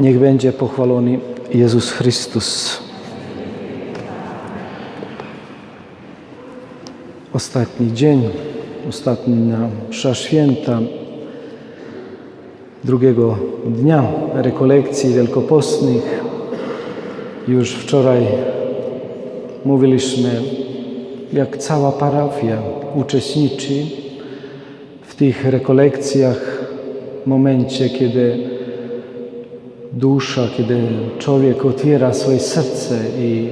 Niech będzie pochwalony Jezus Chrystus. Ostatni dzień, ostatnia msza święta drugiego dnia rekolekcji wielkopostnych. Już wczoraj mówiliśmy, jak cała parafia uczestniczy w tych rekolekcjach w momencie, kiedy dusza, kiedy człowiek otwiera swoje serce i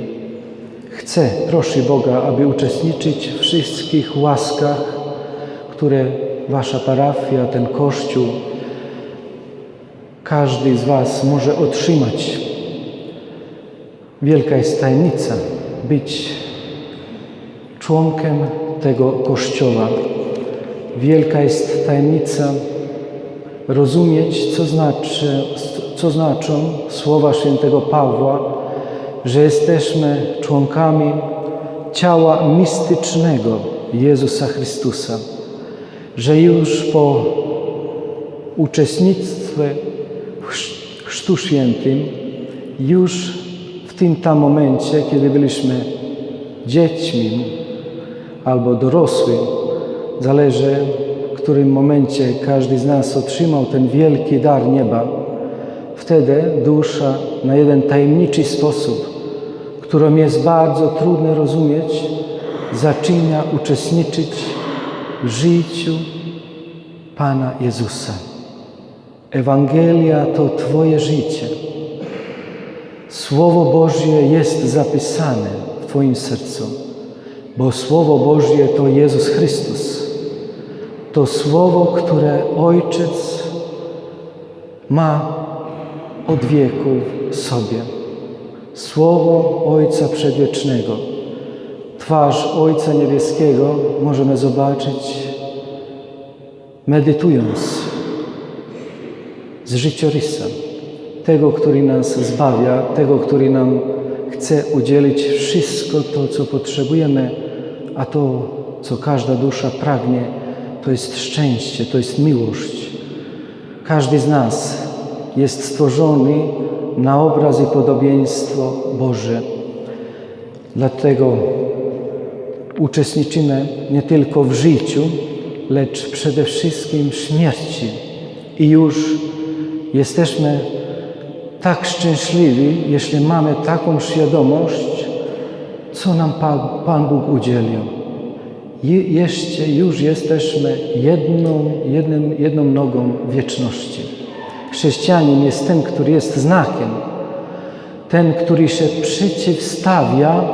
chce, prosi Boga, aby uczestniczyć w wszystkich łaskach, które Wasza parafia, ten Kościół, każdy z Was może otrzymać. Wielka jest tajemnica być członkiem tego Kościoła. Wielka jest tajemnica rozumieć, co, znaczy, co znaczą słowa świętego Pawła, że jesteśmy członkami ciała mistycznego Jezusa Chrystusa, że już po uczestnictwie w Chrztu Świętym, już w tym tam momencie, kiedy byliśmy dziećmi albo dorosły, zależy w którym momencie każdy z nas otrzymał ten wielki dar nieba, wtedy dusza na jeden tajemniczy sposób, którym jest bardzo trudno rozumieć, zaczyna uczestniczyć w życiu Pana Jezusa. Ewangelia to Twoje życie. Słowo Boże jest zapisane w Twoim sercu, bo Słowo Boże to Jezus Chrystus. To Słowo, które Ojciec ma od wieków sobie. Słowo Ojca Przedwiecznego. Twarz Ojca Niebieskiego możemy zobaczyć medytując z życiorysa tego, który nas zbawia, tego, który nam chce udzielić wszystko to, co potrzebujemy, a to, co każda dusza pragnie, to jest szczęście, to jest miłość. Każdy z nas jest stworzony na obraz i podobieństwo Boże. Dlatego uczestniczymy nie tylko w życiu, lecz przede wszystkim w śmierci. I już jesteśmy tak szczęśliwi, jeśli mamy taką świadomość, co nam Pan, Bóg udzielił. Je, jeszcze już jesteśmy jedną, jednym, jedną nogą wieczności. Chrześcijanin jest ten, który jest znakiem, ten, który się przeciwstawia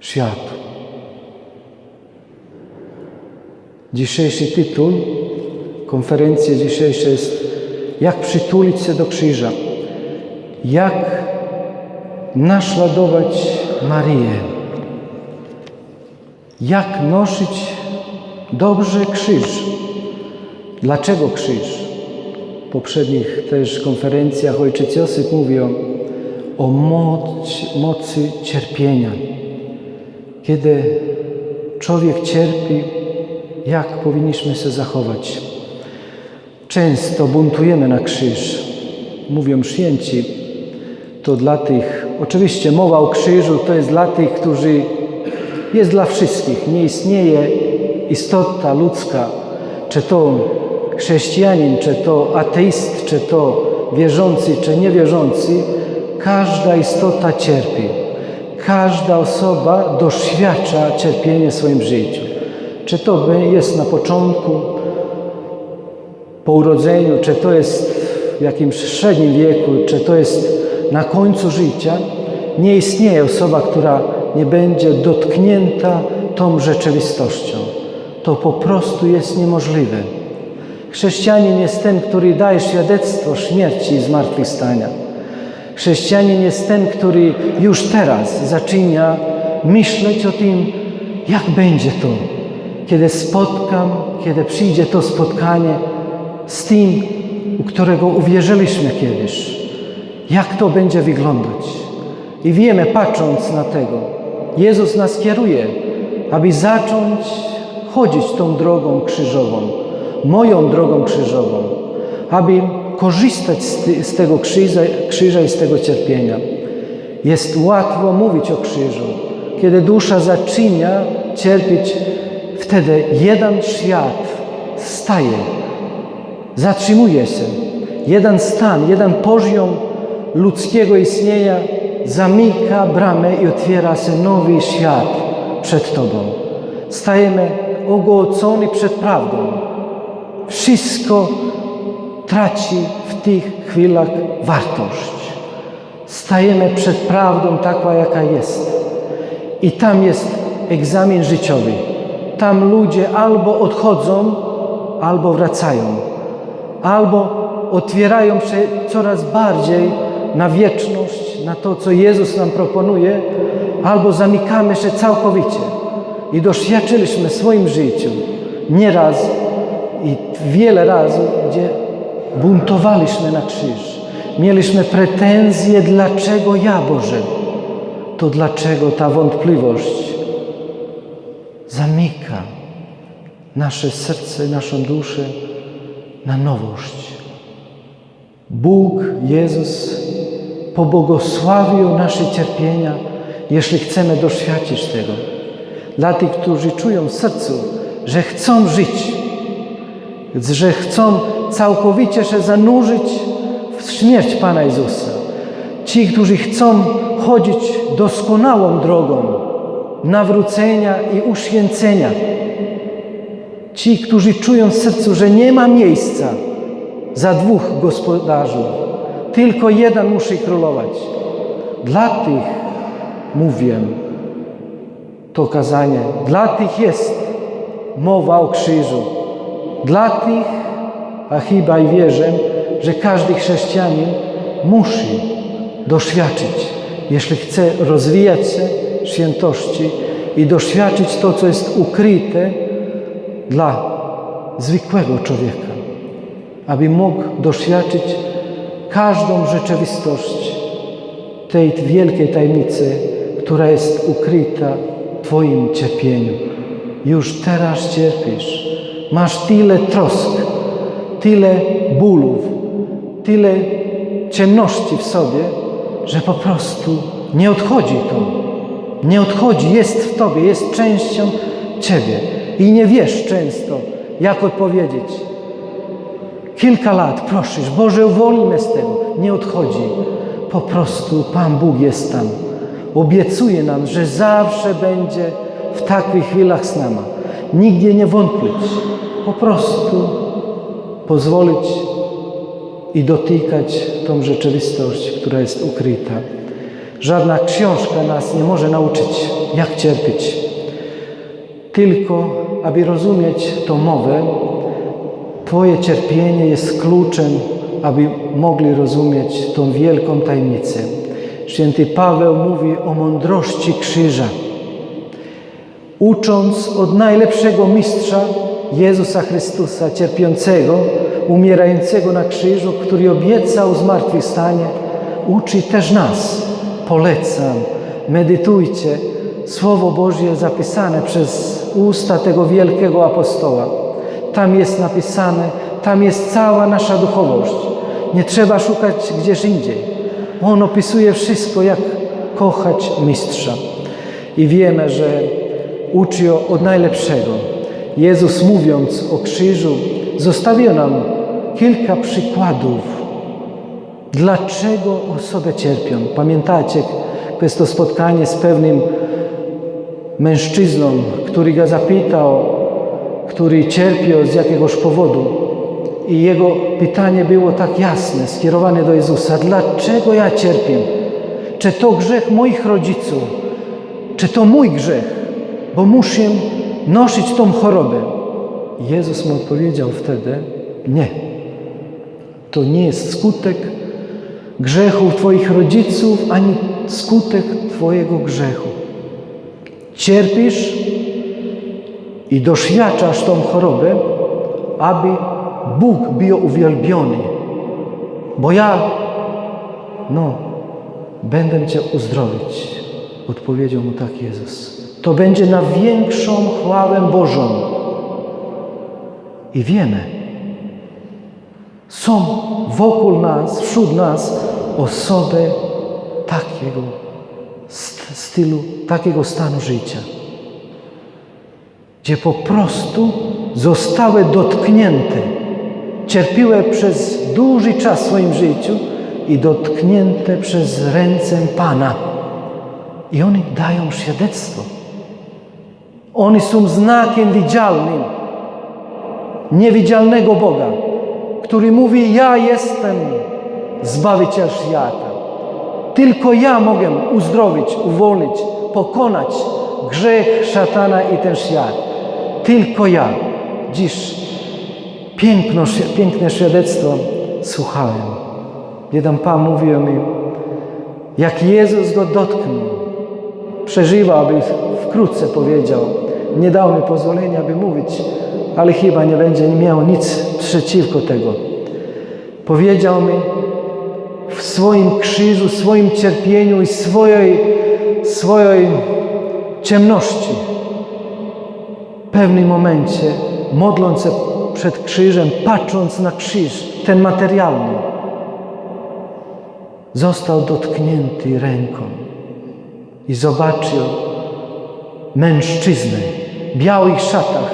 światu. Dzisiejszy tytuł konferencji dzisiejszej jest Jak przytulić się do krzyża. Jak naśladować Marię. Jak nosić dobrze krzyż. Dlaczego krzyż? W poprzednich też konferencjach Ojciec Josip mówił o mocy, mocy cierpienia. Kiedy człowiek cierpi, jak powinniśmy się zachować? Często buntujemy na krzyż. Mówią święci, to dla tych, oczywiście mowa o krzyżu to jest dla tych, którzy, jest dla wszystkich. Nie istnieje istota ludzka, czy to chrześcijanin, czy to ateist, czy to wierzący, czy niewierzący. Każda istota cierpi. Każda osoba doświadcza cierpienia w swoim życiu. Czy to jest na początku, po urodzeniu, czy to jest w jakimś średnim wieku, czy to jest na końcu życia, nie istnieje osoba, która nie będzie dotknięta tą rzeczywistością. To po prostu jest niemożliwe. Chrześcijanin jest ten, który daje świadectwo śmierci i zmartwychwstania. Chrześcijanin jest ten, który już teraz zaczyna myśleć o tym, jak będzie to, kiedy spotkam, kiedy przyjdzie to spotkanie z tym, u którego uwierzyliśmy kiedyś. Jak to będzie wyglądać? I wiemy, patrząc na tego, Jezus nas kieruje, aby zacząć chodzić tą drogą krzyżową, moją drogą krzyżową, aby korzystać z, z tego krzyża, krzyża i z tego cierpienia. Jest łatwo mówić o krzyżu. Kiedy dusza zaczyna cierpieć, wtedy jeden świat staje, zatrzymuje się. Jeden stan, jeden poziom ludzkiego istnienia zamyka bramę i otwiera się nowy świat przed Tobą. Stajemy ogołoconi przed prawdą. Wszystko traci w tych chwilach wartość. Stajemy przed prawdą taką, jaka jest. I tam jest egzamin życiowy. Tam ludzie albo odchodzą, albo wracają, albo otwierają się coraz bardziej na wieczność, na to, co Jezus nam proponuje, albo zamykamy się całkowicie. I doświadczyliśmy w swoim życiu nieraz i wiele razy, gdzie buntowaliśmy na krzyż. Mieliśmy pretensje, dlaczego ja, Boże? To dlaczego ta wątpliwość zamyka nasze serce, naszą duszę na nowość. Bóg, Jezus pobłogosławił nasze cierpienia, jeśli chcemy doświadczyć tego. Dla tych, którzy czują w sercu, że chcą żyć, że chcą całkowicie się zanurzyć w śmierć Pana Jezusa. Ci, którzy chcą chodzić doskonałą drogą nawrócenia i uświęcenia. Ci, którzy czują w sercu, że nie ma miejsca za dwóch gospodarzy, tylko jeden musi królować. Dla tych mówię to kazanie, dla tych jest mowa o krzyżu. Dla tych, a chyba i wierzę, że każdy chrześcijanin musi doświadczyć, jeśli chce rozwijać się świętości i doświadczyć to, co jest ukryte dla zwykłego człowieka, aby mógł doświadczyć każdą rzeczywistość tej wielkiej tajemnicy, która jest ukryta w Twoim cierpieniu. Już teraz cierpisz. Masz tyle trosk, tyle bólów, tyle ciemności w sobie, że po prostu nie odchodzi to. Nie odchodzi, jest w Tobie, jest częścią Ciebie. I nie wiesz często, jak odpowiedzieć. Kilka lat prosisz, Boże, uwolnij mnie z tego. Nie odchodzi. Po prostu Pan Bóg jest tam. Obiecuje nam, że zawsze będzie w takich chwilach z nami. Nigdzie nie wątpić. Po prostu pozwolić i dotykać tą rzeczywistość, która jest ukryta. Żadna książka nas nie może nauczyć, jak cierpieć. Tylko, aby rozumieć tą mowę, Twoje cierpienie jest kluczem, aby mogli rozumieć tą wielką tajemnicę. Święty Paweł mówi o mądrości krzyża. Ucząc od najlepszego mistrza Jezusa Chrystusa, cierpiącego, umierającego na krzyżu, który obiecał zmartwychwstanie, uczy też nas. Polecam, medytujcie Słowo Boże zapisane przez usta tego wielkiego apostoła. Tam jest napisane, tam jest cała nasza duchowość. Nie trzeba szukać gdzieś indziej. On opisuje wszystko, jak kochać mistrza. I wiemy, że uczy od najlepszego. Jezus mówiąc o krzyżu, zostawił nam kilka przykładów, dlaczego osoby cierpią. Pamiętacie, jest to spotkanie z pewnym mężczyzną, który go zapytał, który cierpiał z jakiegoś powodu. I jego pytanie było tak jasne, skierowane do Jezusa: Dlaczego ja cierpię? Czy to grzech moich rodziców? Czy to mój grzech? Bo muszę nosić tą chorobę. Jezus mu odpowiedział wtedy: Nie. To nie jest skutek grzechów Twoich rodziców, ani skutek Twojego grzechu. Cierpisz i doświadczasz tą chorobę, aby Bóg był uwielbiony. Bo ja, no, będę Cię uzdrowić. Odpowiedział mu tak Jezus. To będzie na większą chwałę Bożą. I wiemy, Są wokół nas, wśród nas osoby takiego st- stylu, takiego stanu życia, gdzie po prostu zostały dotknięte, cierpiły przez długi czas w swoim życiu i dotknięte przez ręce Pana. I oni dają świadectwo. Oni są znakiem widzialnym niewidzialnego Boga, który mówi: Ja jestem Zbawiciel świata. Tylko ja mogę uzdrowić, uwolnić, pokonać grzech szatana i ten świat. Tylko ja. Dziś piękno, piękne świadectwo słuchałem. Jeden Pan mówił mi, jak Jezus go dotknął, przeżywał, aby wkrótce powiedział. Nie dał mi pozwolenia, aby mówić, ale chyba nie będzie miał nic przeciwko tego. Powiedział mi w swoim krzyżu, swoim cierpieniu i swojej, swojej ciemności. W pewnym momencie, modląc się przed krzyżem, patrząc na krzyż, ten materialny, został dotknięty ręką i zobaczył mężczyznę białych szatach,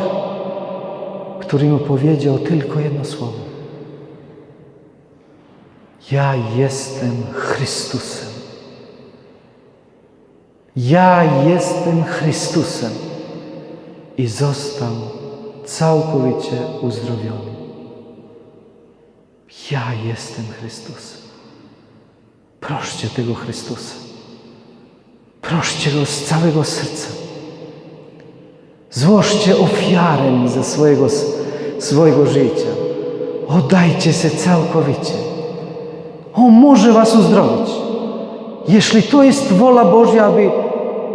który mu powiedział tylko jedno słowo. Ja jestem Chrystusem. Ja jestem Chrystusem. I został całkowicie uzdrowiony. Ja jestem Chrystusem. Proście tego Chrystusa. Proście Go z całego serca. Złożcie ofiarę ze swojego, swojego życia. Oddajcie się całkowicie. On może Was uzdrowić. Jeśli to jest wola Boża, aby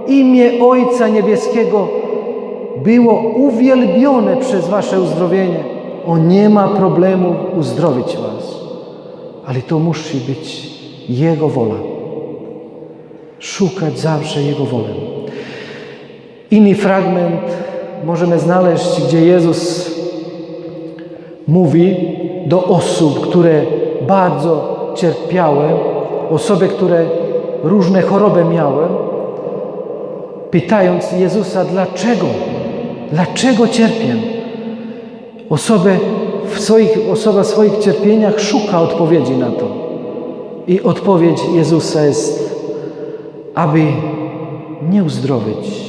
imię Ojca Niebieskiego było uwielbione przez Wasze uzdrowienie, On nie ma problemu uzdrowić Was. Ale to musi być Jego wola. Szukać zawsze Jego wolę. Inny fragment możemy znaleźć, gdzie Jezus mówi do osób, które bardzo cierpiały, osoby, które różne choroby miały, pytając Jezusa, dlaczego? Dlaczego cierpię? Osoby w swoich, osoba w swoich cierpieniach szuka odpowiedzi na to. I odpowiedź Jezusa jest, aby nie uzdrowić.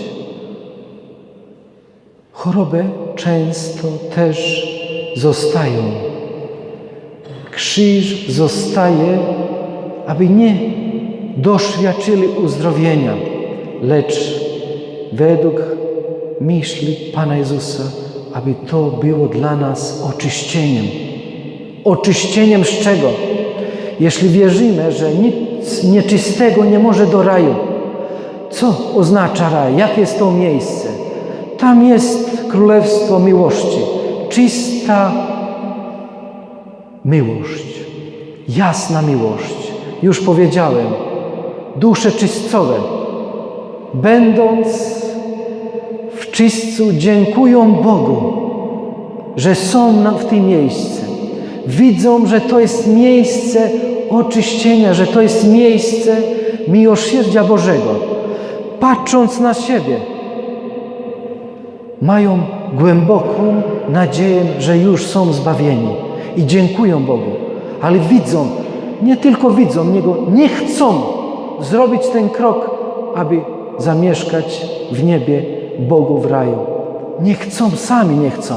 Choroby często też zostają. Krzyż zostaje, aby nie doświadczyli uzdrowienia, lecz według myśli Pana Jezusa, aby to było dla nas oczyszczeniem. Oczyszczeniem z czego? Jeśli wierzymy, że nic nieczystego nie może do raju, co oznacza raj? Jakie jest to miejsce? Tam jest królestwo miłości, czysta miłość, jasna miłość. Już powiedziałem, dusze czystcowe, będąc w czystcu, dziękują Bogu, że są w tym miejscu. Widzą, że to jest miejsce oczyszczenia, że to jest miejsce miłosierdzia Bożego. Patrząc na siebie, mają głęboką nadzieję, że już są zbawieni i dziękują Bogu, ale widzą, nie tylko widzą Niego, nie chcą zrobić ten krok, aby zamieszkać w niebie Bogu w raju. Nie chcą, sami nie chcą.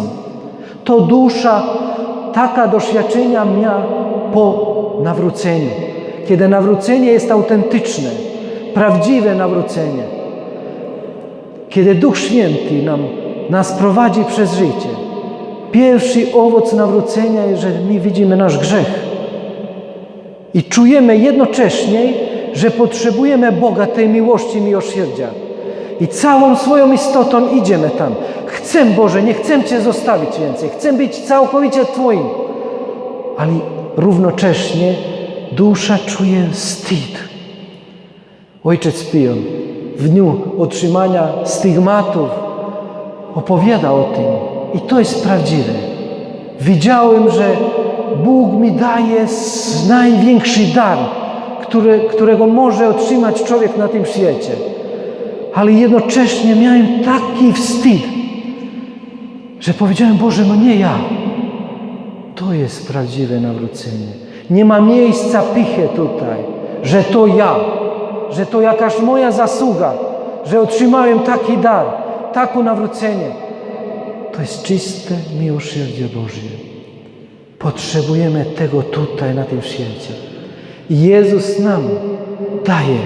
To dusza taka doświadczenia miała po nawróceniu. Kiedy nawrócenie jest autentyczne, prawdziwe nawrócenie, kiedy Duch Święty nam, nas prowadzi przez życie, pierwszy owoc nawrócenia że my widzimy nasz grzech i czujemy jednocześnie, że potrzebujemy Boga, tej miłości, miłosierdzia. I całą swoją istotą idziemy tam. Chcę, Boże, nie chcę Cię zostawić więcej. Chcę być całkowicie Twoim. Ale równocześnie dusza czuje wstyd. Ojciec Pio w dniu otrzymania stygmatów opowiada o tym. I to jest prawdziwe. Widziałem, że Bóg mi daje największy dar, który, którego może otrzymać człowiek na tym świecie. Ale jednocześnie miałem taki wstyd, że powiedziałem, Boże, no nie ja. To jest prawdziwe nawrócenie. Nie ma miejsca pychy tutaj, że to ja, że to jakaś moja zasługa, że otrzymałem taki dar, takie nawrócenie. To jest czyste miłosierdzie Boże. Potrzebujemy tego tutaj, na tym świecie. Jezus nam daje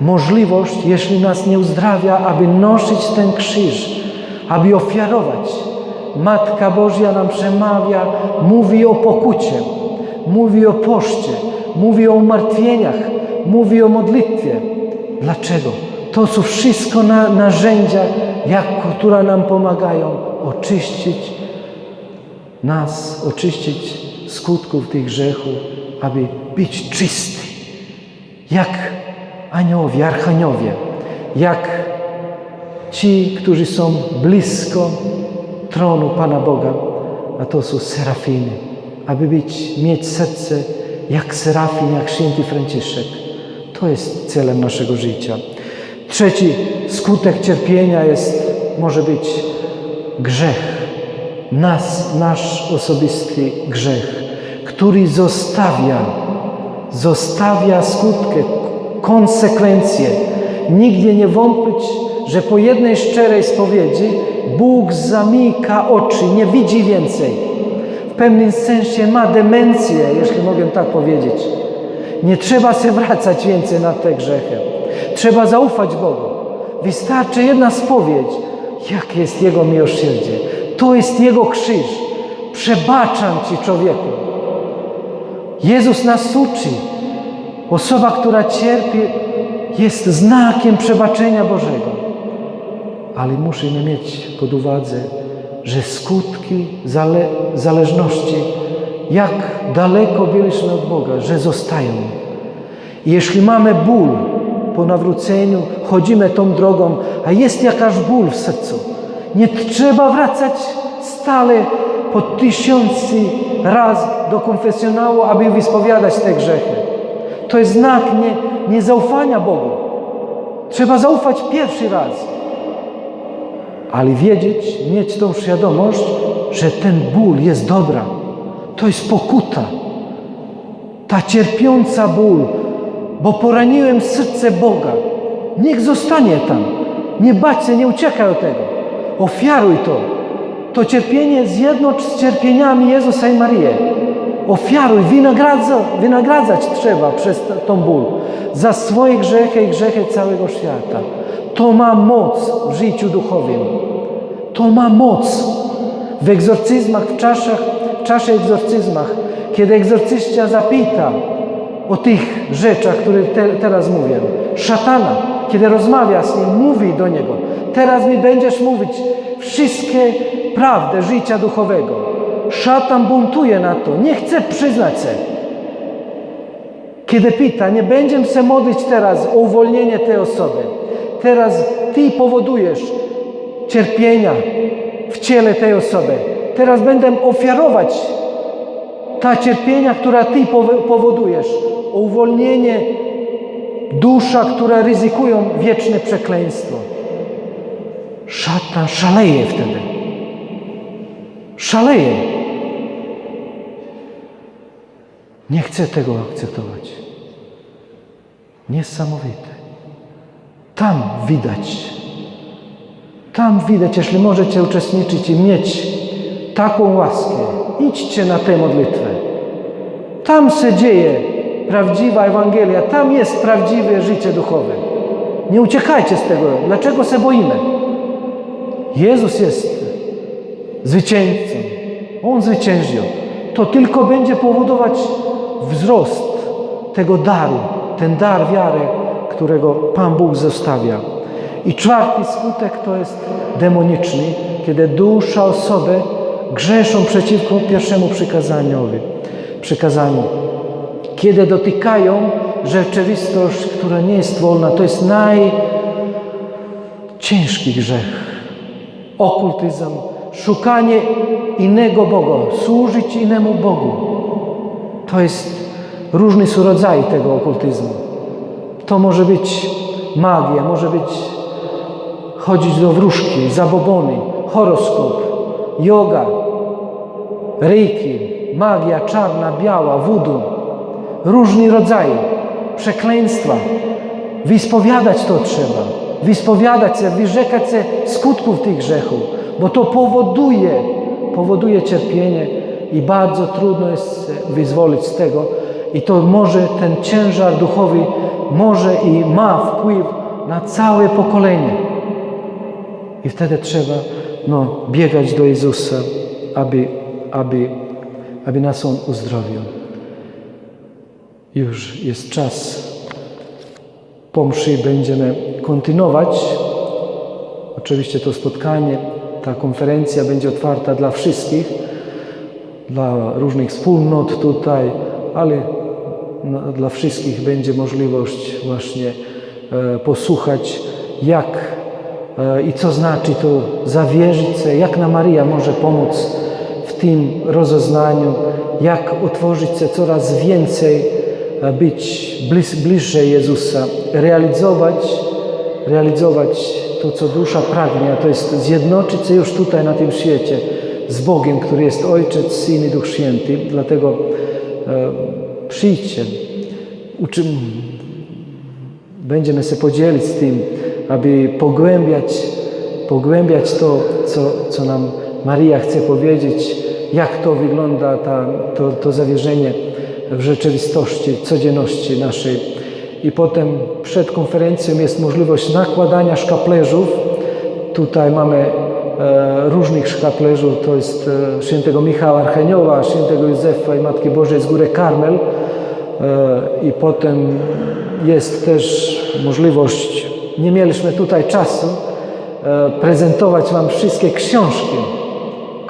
możliwość, jeśli nas nie uzdrawia, aby nosić ten krzyż, aby ofiarować. Matka Boża nam przemawia, mówi o pokucie, mówi o poście, mówi o umartwieniach, mówi o modlitwie. Dlaczego? To są wszystko na, narzędzia, jak, które nam pomagają oczyścić nas, oczyścić skutków tych grzechów, aby być czysty. Jak aniołowie, archaniowie, jak ci, którzy są blisko tronu Pana Boga, a to są serafiny, aby być, mieć serce jak serafin, jak święty Franciszek. To jest celem naszego życia. Trzeci skutek cierpienia jest, może być grzech. Nas, nasz osobisty grzech, który zostawia, zostawia skutkę, konsekwencje. Nigdy nie wątpić, że po jednej szczerej spowiedzi Bóg zamyka oczy, nie widzi więcej. W pewnym sensie ma demencję, jeśli mogę tak powiedzieć. Nie trzeba się wracać więcej na te grzechy. Trzeba zaufać Bogu. Wystarczy jedna spowiedź, jak jest Jego miłosierdzie. To jest Jego krzyż. Przebaczam Ci, człowieku. Jezus nas uczy. Osoba, która cierpi, jest znakiem przebaczenia Bożego. Ale musimy mieć pod uwadze, że skutki zale zależności, jak daleko byliśmy od Boga, że zostają. Jeśli mamy ból po nawróceniu, chodzimy tą drogą, a jest jakaś ból w sercu, nie trzeba wracać stale po tysiący raz do konfesjonału, aby wyspowiadać te grzechy. To jest znak nie, niezaufania Bogu. Trzeba zaufać pierwszy raz. Ale wiedzieć, mieć tą świadomość, że ten ból jest dobra. To jest pokuta. Ta cierpiąca ból, bo poraniłem serce Boga. Niech zostanie tam. Nie bać się, nie uciekaj od tego. Ofiaruj to. To cierpienie zjednocz z cierpieniami Jezusa i Marię. Ofiaruj, wynagradza, wynagradzać trzeba przez tą ból za swoje grzechy i grzechy całego świata. To ma moc w życiu duchowym. To ma moc. W egzorcyzmach, w czasach, w czasie egzorcyzmach, kiedy egzorcysta zapyta o tych rzeczach, które te, teraz mówię, szatana, kiedy rozmawia z nim, mówi do niego, teraz mi będziesz mówić wszystkie prawdy życia duchowego. Szatan buntuje na to, nie chce przyznać się. Kiedy pyta, nie będziemy się modlić teraz o uwolnienie tej osoby. Teraz Ty powodujesz cierpienia w ciele tej osoby. Teraz będę ofiarować ta cierpienia, która Ty powo- powodujesz. O uwolnienie dusza, które ryzykują wieczne przekleństwo. Szatan szaleje wtedy. Szaleje. Nie chcę tego akceptować. Niesamowite. Tam widać, tam widać, jeśli możecie uczestniczyć i mieć taką łaskę, idźcie na tę modlitwę. Tam się dzieje prawdziwa Ewangelia, tam jest prawdziwe życie duchowe. Nie uciekajcie z tego. Dlaczego się boimy? Jezus jest zwycięzcą. On zwyciężył. To tylko będzie powodować wzrost tego daru, ten dar wiary, którego Pan Bóg zostawia. I czwarty skutek to jest demoniczny, kiedy dusza osoby grzeszą przeciwko pierwszemu przykazaniowi, przykazaniu. Kiedy dotykają rzeczywistość, która nie jest wolna, to jest najciężki grzech. Okultyzm, szukanie innego Boga, służyć innemu Bogu. To jest różny rodzaj tego okultyzmu. To może być magia, może być chodzić do wróżki, zabobony, horoskop, yoga, reiki, magia czarna, biała, voodoo, różni rodzaje, przekleństwa. Wyspowiadać to trzeba. Wyspowiadać się, wyrzekać się skutków tych grzechów, bo to powoduje, powoduje cierpienie i bardzo trudno jest wyzwolić z tego. I to może ten ciężar duchowy może i ma wpływ na całe pokolenie. I wtedy trzeba no, biegać do Jezusa, aby, aby, aby nas On uzdrowił. Już jest czas. Po mszy będziemy kontynuować. Oczywiście to spotkanie, ta konferencja będzie otwarta dla wszystkich, dla różnych wspólnot tutaj, ale dla wszystkich będzie możliwość właśnie e, posłuchać, jak e, i co znaczy to zawierzyć jak na Maria może pomóc tym rozeznaniu, jak otworzyć się coraz więcej, e, być blis, bliżej Jezusa, realizować, realizować to, co dusza pragnie, a to jest zjednoczyć się już tutaj na tym świecie z Bogiem, który jest Ojciec, Syn i Duch Święty. Dlatego e, przyjdźcie, uczym, będziemy się podzielić z tym, aby pogłębiać, pogłębiać to, co, co nam Maria chce powiedzieć, jak to wygląda ta, to, to zawierzenie w rzeczywistości, codzienności naszej. I potem przed konferencją jest możliwość nakładania szkaplerzów. Tutaj mamy e, różnych szkaplerzów, to jest e, świętego Michała Archanioła, świętego Józefa i Matki Bożej z góry Karmel. E, I potem jest też możliwość, nie mieliśmy tutaj czasu, e, prezentować Wam wszystkie książki,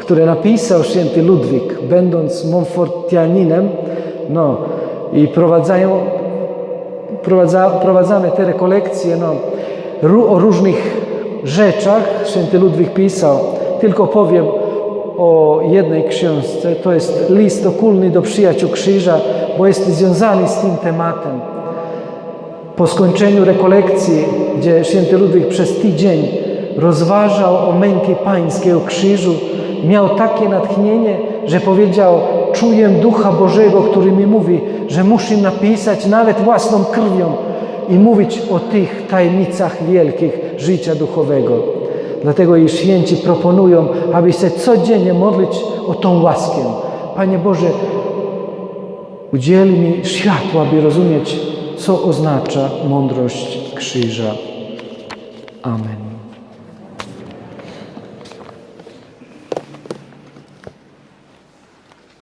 które napisał święty Ludwik, będąc Montfortianinem, no i prowadzają, prowadza, prowadzamy te rekolekcje no, o różnych rzeczach. Święty Ludwik pisał, tylko powiem o jednej książce, to jest list okulny do przyjaciół krzyża, bo jest związany z tym tematem. Po skończeniu rekolekcji, gdzie święty Ludwik przez tydzień rozważał o męki pańskiej, o krzyżu, miał takie natchnienie, że powiedział, czuję Ducha Bożego, który mi mówi, że muszę napisać nawet własną krwią i mówić o tych tajemnicach wielkich życia duchowego. Dlatego i święci proponują, aby się codziennie modlić o tą łaskę. Panie Boże, udzieli mi światła, aby rozumieć, co oznacza mądrość krzyża. Amen.